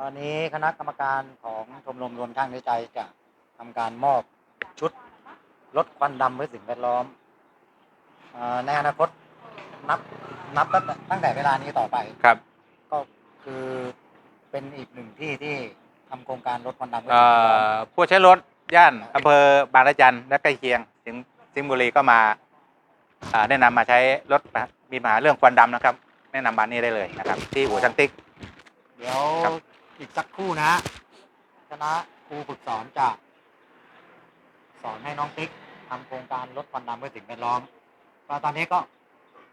ตอนนี้คณะกรรมการของชมรมรวมช่างในใจจะทำการมอบชุดลดควันดำเพื่อสิ่งแวดล้อมเอ่อในอนาคตนับนับตั้งแต่ตั้งแต่เวลานี้ต่อไป ครับก็คือเป็นอีกหนึ่งที่ที่ทำโครงการลดควันดำเพื่อเอ่สิ่งแวดล้อม อผู้ใช้รถย่านอำเภอบางระจันและใกล้เคียงสิงห์สิงห์บุรีก็มาอ่าแนะนำมาใช้รถมีปัญหาเรื่องควันดำนะครับ แนะนำบานนี้ได้เลยนะครับ ที่อู่ช่างติ๊ก เดี๋ยวครับ อีกสักครู่นะฮะคณะครูฝึกสอนจะสอนให้น้องติ๊กทำโครงการลดควันดำเพื่อสิ่งแวดล้อมก็ตอนนี้ก็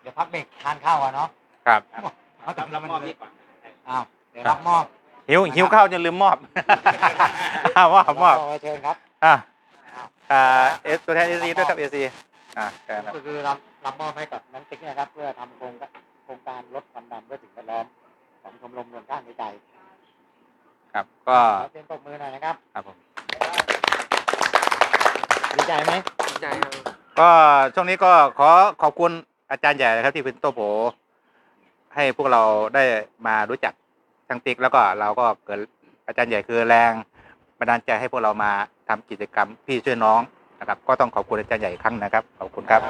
เดี๋ยวพักเบรกทานข้าวก่อนเนาะครับเอาแต่รับมอบดีกว่าอ้าวเดี๋ยวรับมอบ หิวหิวข้าวจนลืมมอบอ้าวมอบมอบขอเชิญครับอ่าอ่าเอสตัวแทนเอซีด้วยครับเอซีอ่าครับก็คือรับรับมอบให้กับน้องติ๊กนะครับ เพื่อทำโครงการโครงการลดควันดำเพื่อสิ่งแวดล้อมของชมรมรวมท่านในใจ ครับก็ขอเสียงปรบมือหน่อยนะครับครับผมดีใจไหมใจครับก็ช่วงนี้ก็ขอขอบคุณอาจารย์ใหญ่นะครับ ที่เป็นโตโผให้พวกเราได้มารู้จักช่างติ๊กแล้วก็เราก็เกิดอาจารย์ใหญ่คือแรงบันดาลใจให้พวกเรามาทำกิจกรรมพี่ช่วยน้องนะครับ ก็ต้องขอบคุณอาจารย์ใหญ่อีกครั้งนะครับขอบคุณครับ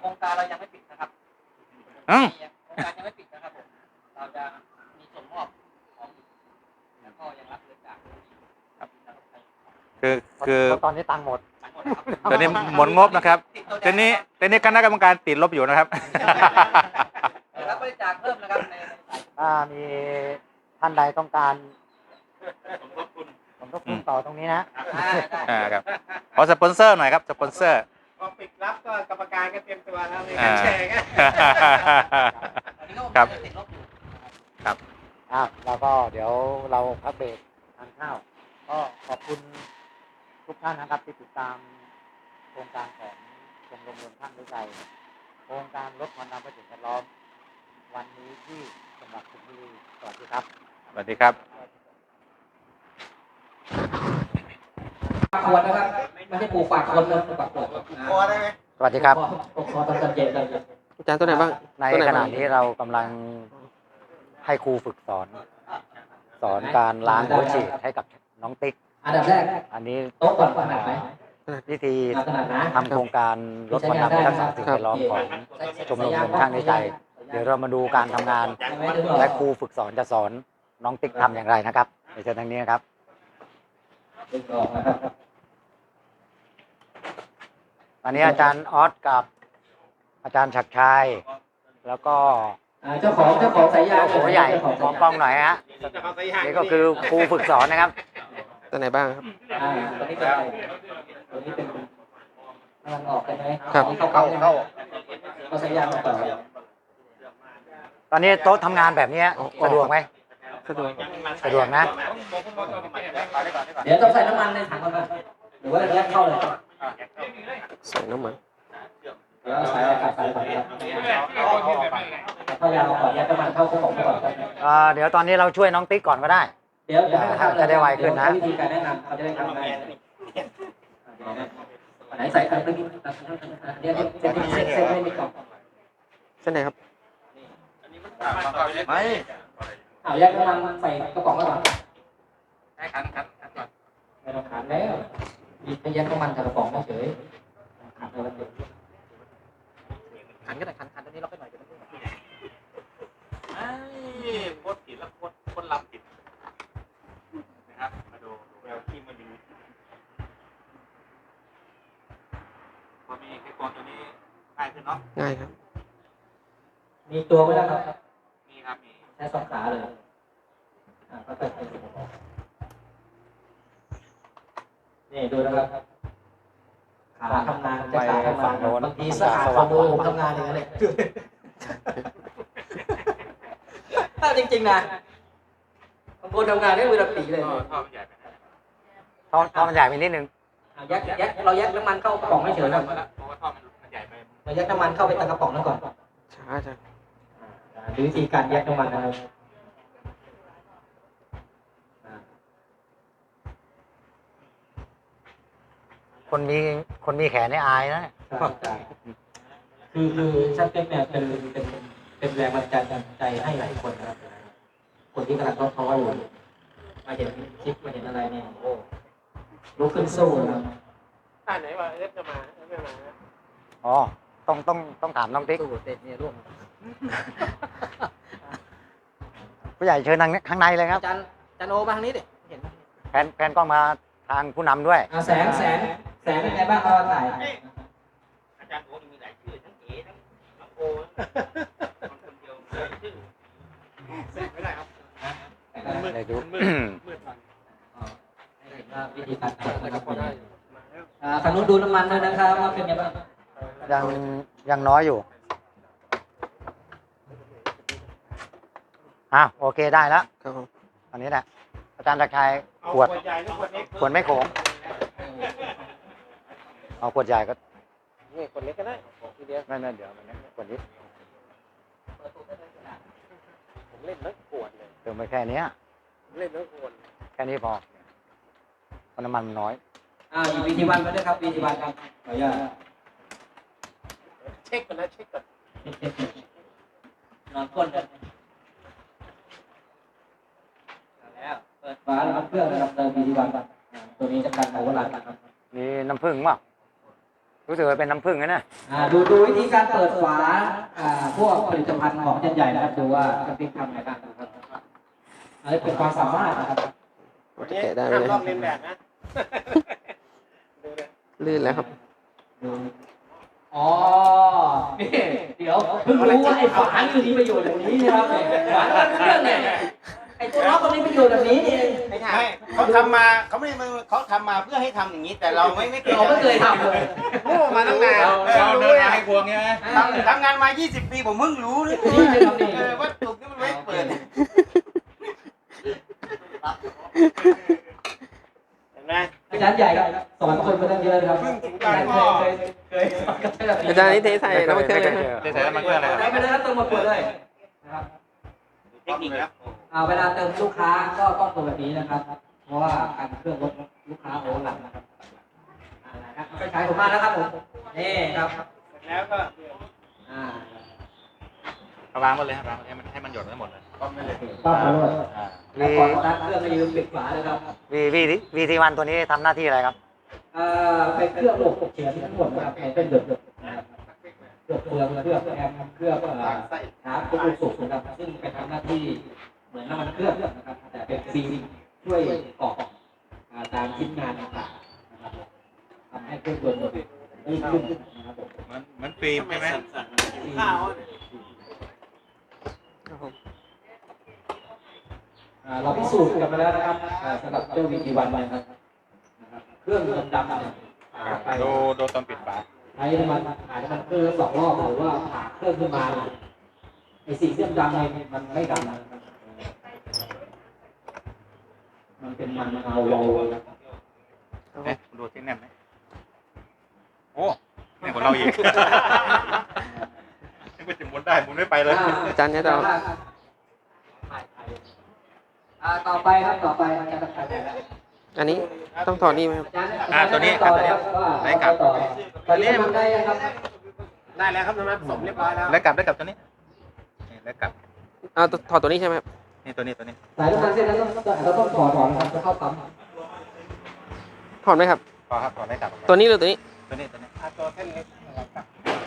โครงการเรายังไม่ปิดนะครับอืมโครงการยังไม่ปิดนะครับผมเราจะมีส่งมอบของแล้วก็ยังรับเงินจาก คือคือตอนนี้ตังค์หมดทั้งหมดครับตอนนี้หมดงบนะครับตอนนี้ตอนนี้คณะกรรมการติดลบอยู่นะครับเดี๋ยวรับบริจาคเพิ่มนะครับในสายถ้ามีท่านใดต้องการสมทบทุนต่อตรงนี้นะอ่าได้อ่าครับขอสปอนเซอร์หน่อยครับสปอนเซอร์พอปิดรับก็กรรมการก็เตรียมตัวแล้วในอ่าการแชร์กันตอนนี้ก็ครับติดลบอยู่อะแล้วก็เดี๋ยวเราพักเบรกทานข้าวก็ขอบคุณ ทุกท่านนะครับที่ติดตามโครงการของชมรมรวมท่านด้วยใจโครงการลดควันดำเพื่อสิ่งแวดล้อม วันนี้ที่จังหวัดสุพรรณบุรีสวัสดีครับสวัสดีครับฝากขวดนะครับไม่ใช่ปลูกฝากคนนะฝากขวดพอได้ไหมสวัสดีครับปลูกคอตอนตอนเย็นเลยอาจารย์ตัวไหนบ้างในตัวไหนขบ้าณะงนี้เรากำลังให้ครูฝึกสอน สอนการล้างหัวฉีดให้กับน้องติ๊ก อันดับแรกอันนี้โต๊ะก่อนขนาดไหนวิธีขนาดนะทำโครงการลดควันดำและรักษาสิ่งแวดล้อมของชมรมรวมช่างในใจ เดี๋ยวเรามาดูการทำงาน และครูฝึกสอนจะสอนน้องติ๊กทำอย่างไรนะครับในเชิญทางนี้นะครับตอนนี้อาจารย์ออสกับอาจารย์ฉักชัยแล้วก็อ่าเจ้าของเจ้าของสายยางโอ้โหใหญ่มองกล้องหน่อยฮะจะเอาไปย่างนี่ก็คือครูฝึกสอนนะครับ ตัวไหนบ้างครับ อ่าตัวนี้เป็นอะไรตัวนี้เป็นกำลังออกใช่ไหมครับเข้าเข้าเข้าก็สายยางมาก่อนตอนนี้โต๊ะทำงานแบบนี้สะดวกไหมสะดวกสะดวกนะ เดี๋ยวต้องใส่น้ำมันในถังก่อนนะหรือว่าแยกเข้าเลยใส่น้ำมันเดี๋ยวเอาสายอะไรสายก่อนครับเข้ายางเอาก่อนแยกน้ำมันเข้าเข้าของก่อนเอ่อเดี๋ยวตอนนี้เราช่วยน้องติ๊กก่อนก็ได้เดี๋ยวเดี๋ยวให้เขาทำเลยจะได้ไวขึ้นนะเดี๋ยววิธีการแนะนำเขาจะได้ทำได้ไหนใส่กันตะกี้เดี๋ยวเดี๋ยวเส้นเส้นไม่มีกล่องเส้นไหนครับไม่เอาแยกน้ำมันใส่กระป๋องก่อนให้ขันขันขันก่อนไม่ต้องขันแล้วมีแยกน้ำมันใส่กระป๋องเฉยขันเลยขันก็ได้ขันขันตอนนี้เราไปหน่อยเดี๋ยวมันจะไอ้โคตรผิดแล้วโคตรโคตรลำผิดนะครับ มาดูแววที่มาดู พอมีไอ้กรตัวนี้ง่ายขึ้นเนาะ ง่ายครับ มีตัวไหมล่ะครับ มีครับ มี ใช้สองขาเลย อ่าก็เปิดนี่ดูนะครับ ขาทำงานจะขาทำงานบางทีสะอาดกว่ามือผมทำงานอย่างนั้นเลยถ้าจริงๆนะบางคนทำงานได้มือระปีเลยท่อท่อมันใหญ่ไปนะท้องท้องมันใหญ่ไปนิดนึงเอา ยัดยัดเรายัดน้ำมันเข้ากระป๋องไม่เฉยแล้นะวเพราะว่าท่อมันมันใหญ่ไปเรายัดน้ำมันเข้าไปตะกระป๋องนั้นก่อนช้าจังอ่าดูวิธีการยัดน้ำมันนะครับอ่าคนมีคนมีแขนในอายนะใช่ใช่คือคือช่างเต็มเนี่ยเป็นเป็นเป็นแรงบันดาลใจให้หลายคนนะครับ คนที่กำลังท้อๆอยู่มาเห็นคลิปมาเห็นอะไรเนี่ยโอ้ ลุกขึ้นสู้นะครับท่าไหนว่าเอฟจะมาเอฟจะมาอ๋อ ต้องต้องต้องถามน้องติ๊กสู้เตะเนี่ยร่วมผู้ใหญ่เชิญทางนี้ข้างในเลยครับอาจารย์อาจารย์โอมาทางนี้ดิเห็นไหมแผนแผนกล้องมาทางผู้นำด้วย อ่าแสงแสงแสงเป็นไงบ้างเราถ่ายอาจารย์โอ้มีหลายชื่อทั้งเอ๋ทั้งน้องโอคนเดียวเลยชื่อไม่ได้ครับเลยดูมืดวันให้เห็นว่า วิธีการถ่ายนะครับอ่าทางนู้นดูน้ำมันด้วยนะครับว่าเป็นไงบ้างยังยังน้อยอยู่อะโอเคได้แล้วครับผมอันนี้แหละอาจารย์ตะชัยขวดใหญ่หรือขวดเล็กขวดไม่โขงเอาขวดใหญ่ก็นี่ขวดเล็กก็ได้ทีเดียวไม่ไม่เดี๋ยวมันนี้ขวดนี้ผมเล่นทั้งขวดเลยเติมไปแค่เนี้ยผมเล่นทั้งขวดแค่นี้พอ เพราะน้ำมันมันน้อย อ่าอีกวิธีวันไปด้วยครับวิธีวันครับขออนุญาตเช็คก่อนนะเช็คก่อนนอนก้นกันแล้วเปิดฝาน้ำเครื่องนะครับเติมวิธีวันครับอ่าตัวนี้จะกันโอเวอร์ลันนะครับมีน้ำผึ้งมั้งรู้สึกว่าเป็นน้ำผึ้งนะเนี่ยอ่าดูดูวิธีการเปิดฝาอ่าพวกผลิตภัณฑ์ของยันใหญ่นะครับดูว่าสติ๊กทำอะไรบ้างนะครับอันนี้เป็นความสามารถนะครับ วันนี้แกะได้ไหมห้ามเนี่ยลอกเลียนแบบนะดูเลยลื่นแล้วครับดูอ๋อ นี่เดี๋ยวเพิ่งรู้ว่าไอ้ฝานี่มีประโยชน์อย่างนี้นะครับฝาเครื่องเนี่ยไอ้ตัวล็อกมันมีประโยชน์แบบนี้นี่เองไม่ใช่เขาทำมาเขาไม่ได้มาเขาทำมาเพื่อให้ทำอย่างนี้ แต่เราไม่ไม่เคยเราไม่เคยทำเลยโง่มาตั้งนานเราเดินทางให้ควงใช่ไหมทำทำงานมา 20 ปีผมเพิ่งรู้นี่นี่เป็นนี่เออว่าตุกนี่มันไม่เปิดเห็นไหมอาจารย์ใหญ่ครับ แบบนี้อาจารย์นี่เทใส่น้ำมันเครื่องเลยฮะได้ใส่น้ำมันเครื่องเลยได้ไปเลยครับเติมมาขวดเลยนะครับเทคนิคครับอ่าเวลาเติมลูกค้าก็ต้องเติมแบบนี้นะครับ เพราะว่าการเครื่องรถลูกค้าโอเวอร์ลันนะครับอ่านะครับไปขายผมมาแล้วครับผมนี่ครับแล้วก็อ่าเอาวางหมดเลยครับวางให้มันให้มันหยดไว้หมดเลยป้าขอโทษอ่าแล้วก่อนสตาร์ทเครื่องก็ยืมปิดฝาเลยครับวีวีวีทีวันตัวนี้ทำหน้าที่อะไรครับ เอ่อเป็นเครื่องระบบเฉียงทั้งหมดนะครับเป็นเดือด เพื่องเปลืองเครื่องแอมเครื่องเอ่อชาร์จเครื่องสูบนะครับซึ่งไปทำหน้าที่เหมือนน้ำมันเครื่องนะครับ แต่เป็นฟิล์มช่วยกรอกอ่าตามชิ้นงานต่างๆนะครับทำให้เครื่องยนต์ลื่นขึ้นนะครับมเหมือนเหมือนฟิล์มใช่ไหมข้าวครับผมเราพิสูจน์กันมาแล้วนะครับสำหรับเจ้าวีดีวันนะครับนะครับเครื่องยนต์ดำเนี่ยอ่าไปดูดูตอนปิดฝา ใช้น้ำมันขายน้ำมันเครื่องสองรอบหรือว่าผ่าเครื่องขึ้นมาเนี่ยไอ้สีเส้นดำเนี่ยมันไม่ดำนะครับมันเป็นมันเงาโลนะครับเอ๊ะดูที่แน่นไหมโอ้แน่นกว่าเราอีกยังไปถึงบนได้ผมไม่ไปเลยอาจารย์เนี่ยต่ออ่าต่อไปครับต่อไปอาจารย์ตะไคร้แล้ว อันนี้ต้องถอดนี่ไหมครับอาจารย์อ่าตัวนี้ครับตัวนี้ไหไหนนกกลัลับบต่อตอนนี้มันได้ยังครับได้แล้วครับน้ำมันผสมเรียบร้อยแล้วแล้วกลับแล้วกลับตัวนี้นี่แล้วกลับเอาถอดตัวนี้ใช่ไหมครับนี่ตัวนี้ตัวนี้สายน้ำมันเส้นนั้นต้องเราต้องถอดถอนครับจะเข้าปั๊มถอดไหมครับพอครับพอได้กลับตัวนี้หรือตัวนี้ตัวนี้ตัวนี้อะตัวเส้นเล็กนะครับ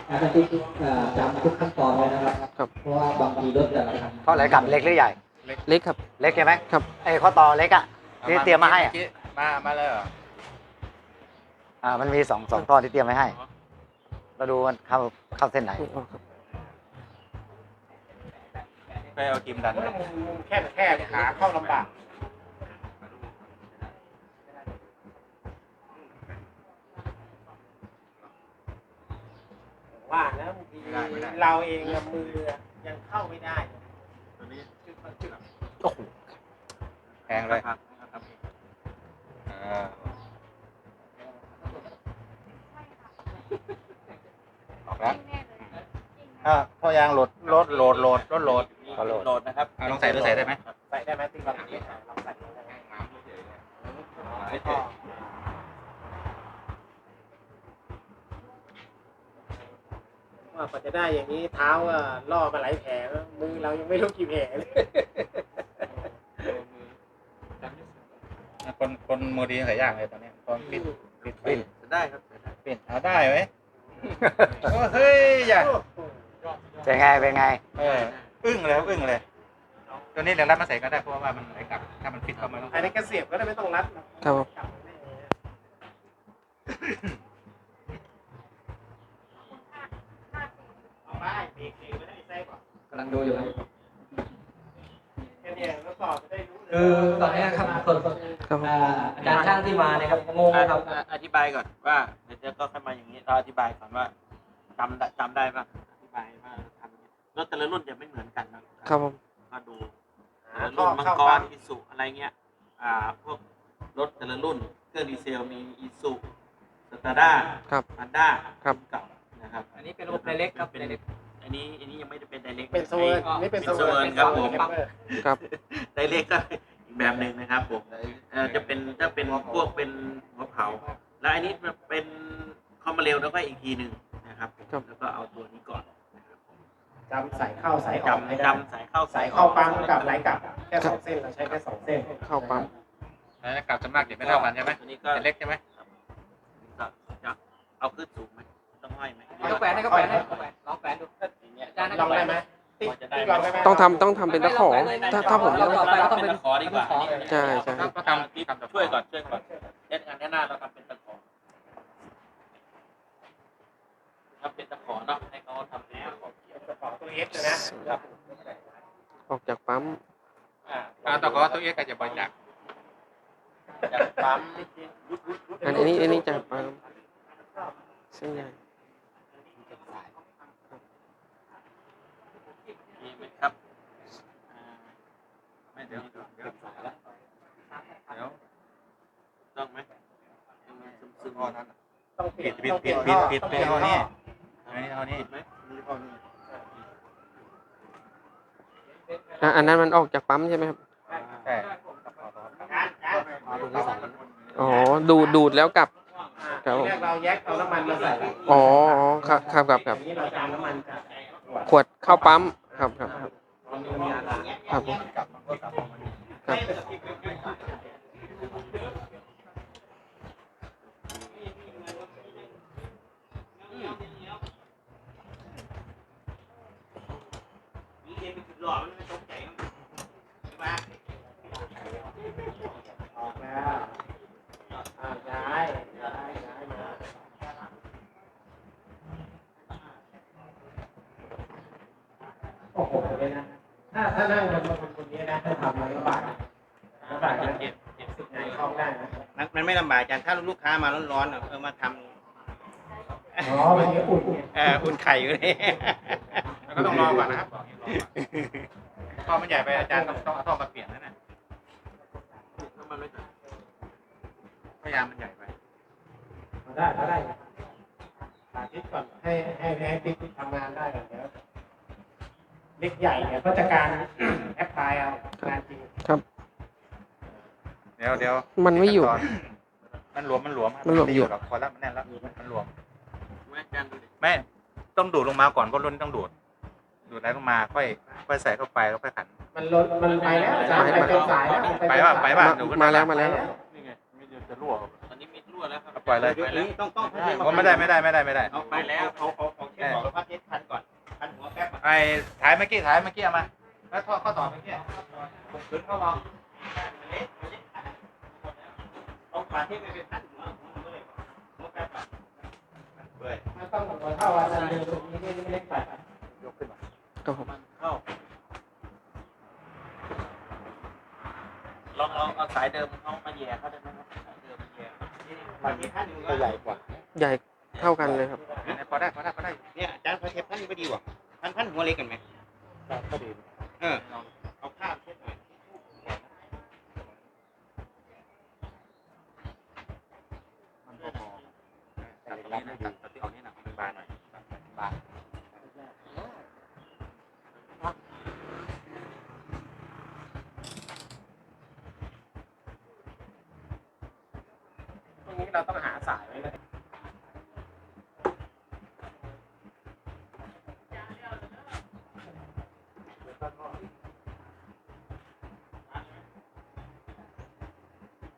อาจารย์ติ๊กเอ่อจำทุกขั้นตอนเลยนะครับครับเพราะว่าบางทีรถแต่ละคันเพราะอะไรกลับเล็กหรือใหญ่ เล็กครับ เล็กใช่ไหมครับไอ้ข้อต่อเล็กอะ ที่เตรียมมาให้อะมา มาเลยเหรออ่ามันมีสองสองข้อที่เตรียมไว้ให้ เราดูมันเข้าเข้าเส้นไหนอ๋อครับไปเอากิมดันมุมแค่แค่ขาเข้าลำบากว่านะบางทีเราเองอะมือยังเข้าไม่ได้ตัวนี้โอ้โหแพงเลยอ่า ออกแล้วอ่าพอยางโหลดโหลดโหลดโหลดโหลดโหลดก็โหลดโหลดนะครับอะลองใส่ดูใส่ได้ไหมใส่ได้ไหมติ๊กลองติ๊กลองใส่ดูได้ไหมว่ากว่าจะได้อย่างนี้เท้าอะล่อมาหลายแผลแล้วมือเรายังไม่รู้กี่แผลเลย คนคนมือดีใส่ย่างเลยตอนนี้ตอนปิดปิดปิดจะได้ครับจะได้ปิดเอาได้ไหมโอ้เฮ้ยอย่าเป็นไงเป็นไงเอออึ้งเลยครับอึ้งเลยตัวนี้เดี๋ยวรัดมาใส่ก็ได้เพราะว่ามันไหลกลับถ้ามันปิดเข้ามาต้องอันนี้กระเสียบก็ได้ไม่ต้องรัดครับผม เอาไปเบรกเองไม่ได้ใส่ก่อน กำลังดูอยู่ครับ แค่นี้แล้วก็จะได้รู้เลย คือตอนนี้ครับคน ครับผม อ่าอาจารย์ช่าง ที่มาเนี่ยครับงงครับ อะอธิบายก่อนว่าเดี๋ยวก็ค่อยมาอย่างนี้เราอธิบายก่อนว่าจำได้จำได้ป่ะอธิบายว่าทำยังไงรถแต่ละรุ่นจะไม่เหมือนกันนะครับผมก็ดูแต่ละรุ่นมังกรอิสุอะไรเงี้ยอ่าพวกรถแต่ละรุ่นเครื่องดีเซลมีอิสุสตาร์ด้าครับฮันด้าครับ เก่านะครับอันนี้เป็นระบบ direct ครับเป็น direct อันนี้อันนี้ยังไม่ได้เป็นไดเรกเป็นโซเวิร์นนี่เป็นโซเวิร์นครับผม ครับ ไดเรกก็อีก แบบหนึ่งนะครับผมเอ่อจะเป็นจะเป็นพวกเป็นหัวเผา แล้วอันนี้เป็นคอมมาเร็วแล้วก็อีกทีหนึ่งนะครับผมครับ แล้วก็เอาตัวนี้ก่อนจำสายเข้าสายออกไม่จำได้จำสายเข้าสายเข้าปั๊มกับไหลกลับแค่สองเส้นเราใช้แค่สองเส้นเข้าปั๊ม แล้วกลับจะมากเก็บไม่เท่ากันใช่ไหมตัวนี้ก็จะเล็กใช่ไหมจะจะเอาขึ้นสูงไหมต้องห้อยไหมก็แฝนให้ก็แฝนให้ก็แฝนลองแฝนดูอาจารย์ให้ลก็องแฝได้นไหม ติ๊กจะได้ติ๊กลองได้ไหมต้องทำต้องทำเป็นตะขอ ถ้าถ้าผมแล้วต่อไปก็ต้องเป็นตะขอดีกว่าใช่ใช่ ก็ทำทำช่วยก่อนช่วยก่อนเล่นงานแค่หน้าเราทำเป็นตะขอทำเป็นตะขอเนาะให้เขาทำเป็นตะขอเกี่ยวจะขอตัวเอสนะออกจากปั๊ม อ่าอ่าต่อก็ตัวเอ็กซ์ก็จะบริจาคจากปั๊มอันอันนี้อันนี้จากปั๊มเส้นใหญ่ มีไหมครับอ่าไม่ เดี๋ยวเดี๋ยวเดี๋ยวเดี๋ยวต้องไหมยังไงซึมๆท่อนั้นต้องเปลี่ปิยดนปิดปิดปิดปิดปิดท่อนี้อันนี้ท่อนี้ไหมอะอันนั้นมันออกจากปั๊มใช่ไหมครับใช่อ๋อ ดูดดูดแล้วกลับครับผมทีแรกเราแยกเอาน้ำมันมาใส่ อ๋ออ๋อครับครับครับครับอย่างนี้เราจะเอาน้ำมันจากขวดเข้าปั๊ม ครับครับ ครับผมครับ ออกแล้วอ่าย้ายย้ายย้ายมาโอ้โหเลยนะ ถ้าถ้านั่งบนบนคนนี้นะถ้าทำมันลำบากนะลำบากนะเก็บเก็บสึกในคล่องได้นะมันมันไม่ลำบากอาจารย์ถ้าลูกค้ามาร้อนๆอะเออมาทอ๋อมันจะอุ่นไงำเอออุ่นไข่อยู่เลยแล้วก็ต้องรอก่อนนะครับท่อมันใหญ่ไปอาจารย์ต้องต้องเอาท่อมาเปลี่ยนนั่นน่ะน้ำมันไม่ถึงพยายามมันใหญ่ไปเอาได้เอาได้สาธิตก่อนให้ให้ให้ติ๊กทำงานได้ก่อนเดี๋ยว เล็กใหญ่เนี่ยก็จะการแอปพลายเอางานจริงเดี๋ยวเดี๋ยวมันไม่อยู่มันหลวมมันหลวมมันหลวมอยู่หรอกพอแล้วมันแน่นแล้วมันหลวมไม่อาจารย์ดูดิไม่ต้องดูดลงมาก่อนเพราะรุ่นต้องดูด ดูดแล้วลงมาค่อยค่อยใส่เข้าไปแล้วค่อยขัน มันลดมันไปแล้วอาจารย์ไปเป็นสายแล้วมันไปเป็นว่าสยไปว่ามาดูขึ้นมาแล้วมาแล้ว นี่ไงไม่จะรั่วตอนนี้มีรั่วแล้วครับปล่อยเลยไปแล้วต้องต้องผมไม่ได้ไม่ได้ไม่ได้ไม่ได้ เอาไปแล้วเอาเอาเอาเช็ดบอกแล้วพัดเช็ดพันก่อนพันหัวแป๊บอะ ไอ้ถ่ายเมื่อกี้ถ่ายเมื่อกี้เอามา แล้วท่อข้อต่อเมื่อกี้ผมขึ้นเข้ามาเอาปาเช็ดไปเป็นพันหัวหัวเลยหัวแป๊บอ่ต้องหัวเท่าอาจารย์เดินตรงนี้ไม่เล็กไปยกขึ้นมาครับผมมันเข้าลองลองเอาสายเดิมเข้ามาแย่เข้าได้ไหมครับสายเดิมมาแย่ปาเช็ดพันหนึ่งตัวใหญ่กว่า ใหญ่เท่ากันเลยครับ พอได้พอได้พอได้เนี่ยอาจารย์พาเช็ดพันไม่ดีกว่า พันพันหัวเล็กกันไหมก็ดีเออเอาผ้าเช็ดหน่อยมันพอตัดตรงนี้นะตัดตัดที่เอานี่หนักบานหน่อยบานตรงนี้เราต้องหาสายไว้เลย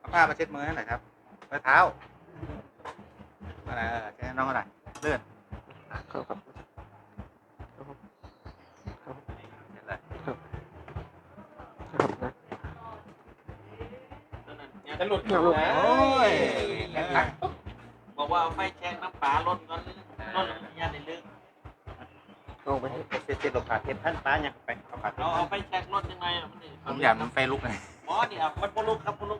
เอา ผ้ามาเช็ดมือให้หน่อยครับมือเท้าอะไรเออแค่น้องอะไรเลื่อนครับครับเห็นเลยครับนะจะหลุดครับลูกโอ้ยบอกว่าเอาไฟแช็กน้ำปลาลดก่อนลดยาในลึกลงไปให้เช็ดเช็ดลงขาเช็ดท่านป้ายังไปเอาขาเอาเอาไฟแช็กลดยังไงอะมันนี่ผมอยากมันไฟลุกไงหมอเดี๋ยวมันพลุกครับพลุก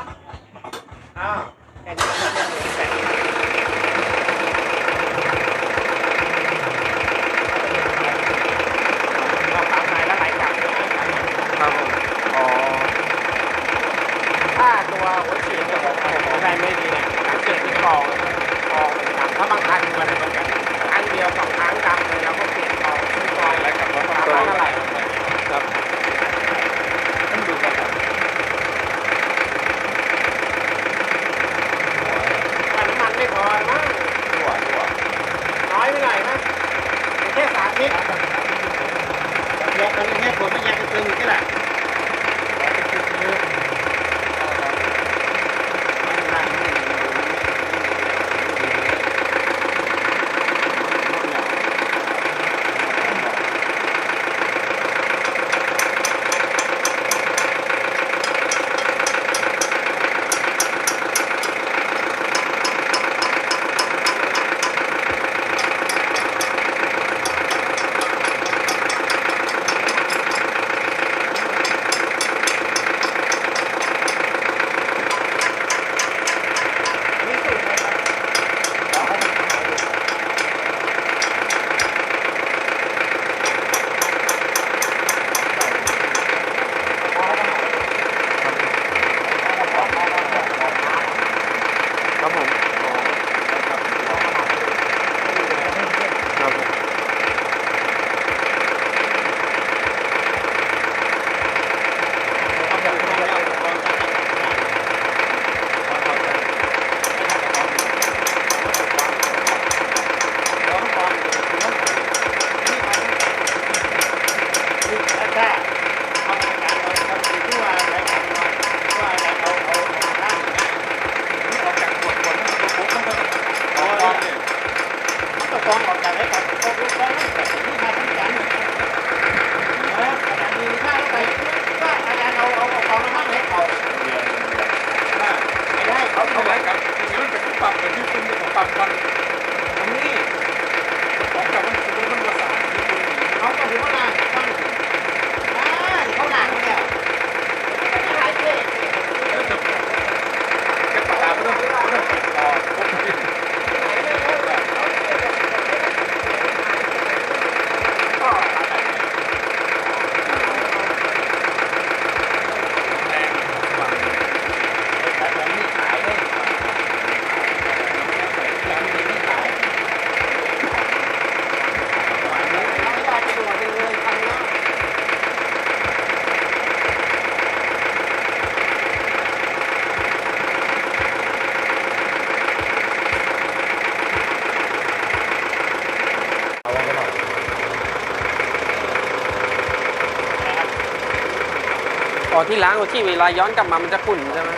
อ๋อที่ล้างหัวฉีดเวลาย้อนกลับมามันจะขุ่นใช่ไหม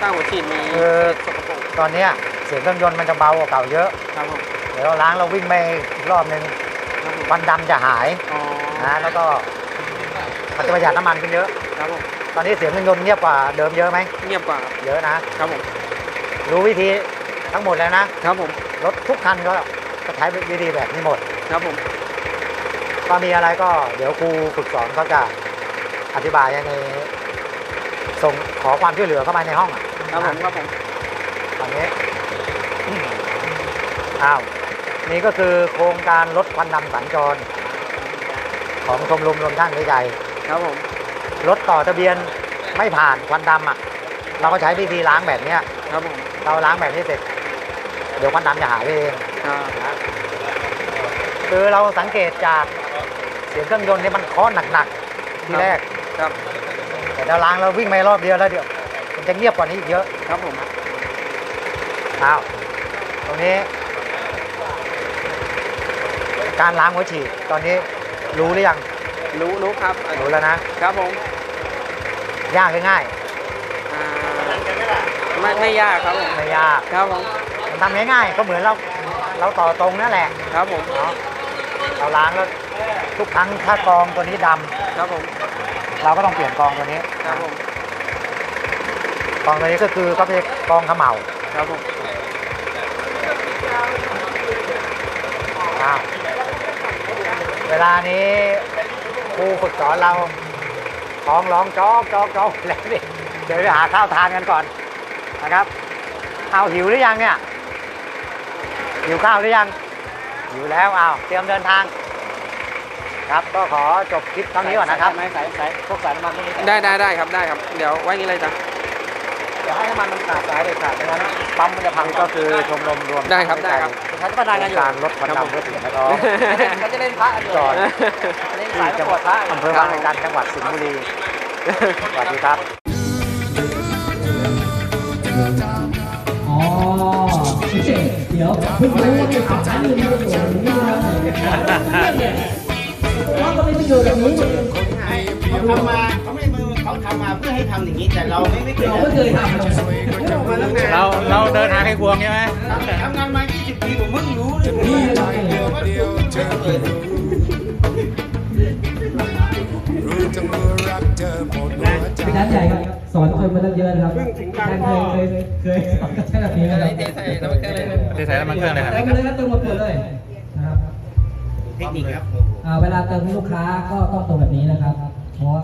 ถ้าหัวฉีดมีคือตอนเนี้ยเสียงเครื่องยนต์มันจะเบากว่าเก่าเยอะ ครับผมเดี๋ยวเราล้างเราวิ่งไปอีกรอบนึงครับผมควันดำจะหายอ๋อนะแล้วก็มันจะประหยัดน้ำมันขึ้นเยอะ ครับผมตอนนี้เสียงเครื่องยนต์เงียบกว่าเดิมเยอะไหมเงียบกว่าครับเยอะนะ ครับผมรู้วิธีทั้งหมดแล้วนะ ครับผมรถทุกคันก็ก็ใช้วิธีแบบนี้หมด ครับผม ก็มีอะไรก็เดี๋ยวครูฝึกสอนเขาจะ อธิบายในส่งขอความช่วยเหลือเข้ามาในห้องอะครับผมครับผมตอนนี้อ้าวนี่ก็คือโครงการลดควันดำสัญจร ของชมรมรวมช่างด้วยใจครับผมรถต่อทะเบียนไม่ผ่านควันดำอะ เราก็ใช้วิธีล้างแบบเนี้ยครับผมเราล้างแบบนี้เสร็จ เดี๋ยวควันดำจะหายไปเองครับนะคือเราสังเกตจากเสียงเครื่องยนต์ที่มันเคาะหนักๆ ทีแรก ครับเห็นไหมเดี๋ยวล้างเราวิ่งไปรอบเดียวแล้วเดี๋ยวมันจะเงียบกว่านี้อีกเยอะครับผมอ้าวตรงนี้ การล้างหัวฉีดตอนนี้รู้หรือยัง รู้รู้ครับรู้แล้วนะ ครับผม ยากหรือง่ายอ่าไม่ไม่ยากครับผมไม่ยากครับผมมันทำง่ายๆก็เหมือนเราเราต่อตรงนั่นแหละ ครับผมเนาะเราล้างแล้วทุกครั้งถ้ากองตัวนี้ดำครับผม เราก็ต้องเปลี่ยนกองตัวนี้ครับผมกองตัวนี้ก็คือก็เป็นกองเขม่าครับผมอ้าวเวลานี้ครูฝึกสอนเราท้องร้องจอกจอกจอกแล้วนี่เดี๋ยวไปหาข้าวทานกันก่อนนะครับ เอาหิวหรือยังเนี่ยหิวข้าวหรือยังหิวแล้วเอาเตรียมเดินทาง ครับ ก็ขอจบคลิปเท่านี้ก่อนนะครับไม่ใส่ใส่พวกสายน้ำมันพวกนี้ได้ได้ได้ครับได้ครับ เดี๋ยวไว้นี้เลยจ้ะเดี๋ยวให้น้ำมันมันขาดสายเลยขาดไม่งั้นปั๊มมันจะพังก็คือชมรมรวมได้ครับได้ครับใช้ประดานกันอยู่การลดควันดำเพื่อสิ่งแวดล้อมเขาจะเล่นพระกันอยู่จอดเล่นสายประกวดพระอำเภอบางระจันจังหวัดสิงห์บุรีสวัสดีครับอ๋อเดี๋ยวเพิ่งรู้ว่าเป็นข่าวสารอยู่ในตัวนี้นะครับ ว่าก็ไม่ประโยชน์แบบนี้เขาทำมาเขาไม่มือเขาทำมาเพื่อให้ทำอย่างนี้แต่เราไม่ไม่เคยเราไม่เคยทำมาตั้งนานเราเราเดินหาให้พวงใช่ไหมทำงานมา 20 ปีผมเพิ่งรู้เลยนี่เราเองว่าเดี๋ยวเจอเลยพี่นัทใหญ่ครับสอนคนมาตั้งเยอะนะครับท่านเคยเคยเคยสอนกันใช่แบบนี้นะครับใส่น้ำมันเครื่องเลยได้ใส่น้ำมันเครื่องเลยครับเติมเลยครับเติมหมดตัวเลยนะครับเทคนิคครับอ่า เวลาเติมให้ลูกค้าก็ต้องตรงแบบนี้นะครับเพราะ